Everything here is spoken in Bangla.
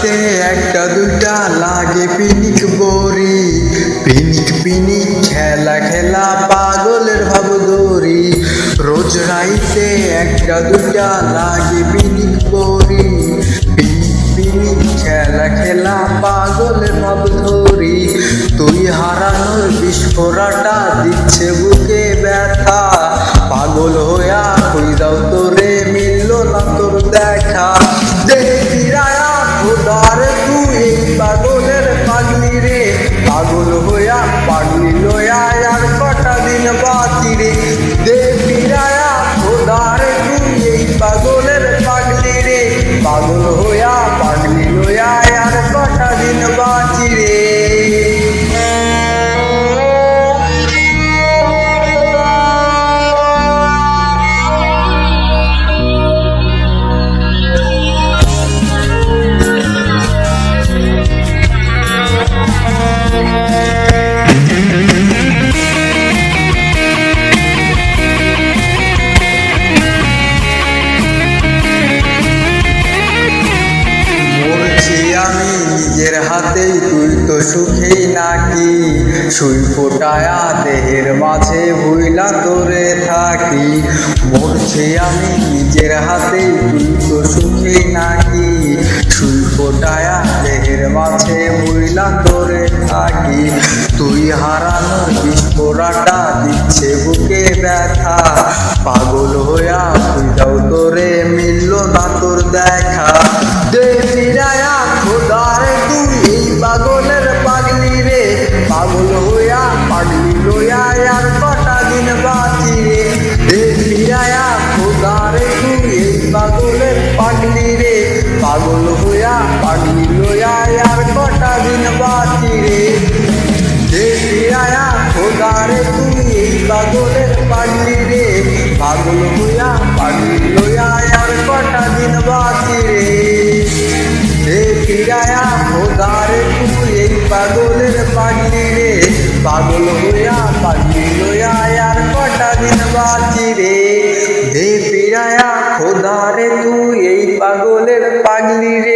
রাইতে একটা, দুটা লাগে পিনিক বরি পিনিক পিনিক, খেলা খেলা, পাগলের ভাব ধরি রোজ রাইতে একটা, দুটা লাগে পিনিক বরি পিনিক পিনিক, খেলা খেলা, পাগলের ভাব ধরি তুই হারানোর বিস্ফোরাটা দিচ্ছে বুকে। কটা দিন বাকি রে দেখি রায়া, খোদার তুই এই পাগলের পাগলি রে পাগল হইয়া পাগলি লয়া আর কটা দিন বাকি রে আমি নিজের হাতেই তুই তো সুখেই নাকি? সুই ফোটায়া দেহের মাঝে ভুইলা তোরে থাকি। মরছি আমি নিজের হাতেই তুই তো সুখেই নাকি? সুই ফোটায়া দেহের মাঝে ভুইলা তোরে থাকি। তুই হারানোর বিস্ফোরাটা দিচ্ছে বুকে ব্যথা। পাগল হইয়া তুই যাও তোরে পাগল হইয়া পাগলি লইয়া আর কটা দিন বাঁচি রে। ফিরায়া খোদারে তুই এই পাগলের পাগলি রে। পাগল হইয়া পাগলি লইয়া আর কটা দিন বাকি রে। ফিরায়া খোদারে তুই এই পাগলের পাগলি রে। পাগল হইয়া পাগলি লইয়া আর কটা দিন বাকি রে। দে ফিরায়া খোদারে পাগলের পাগলি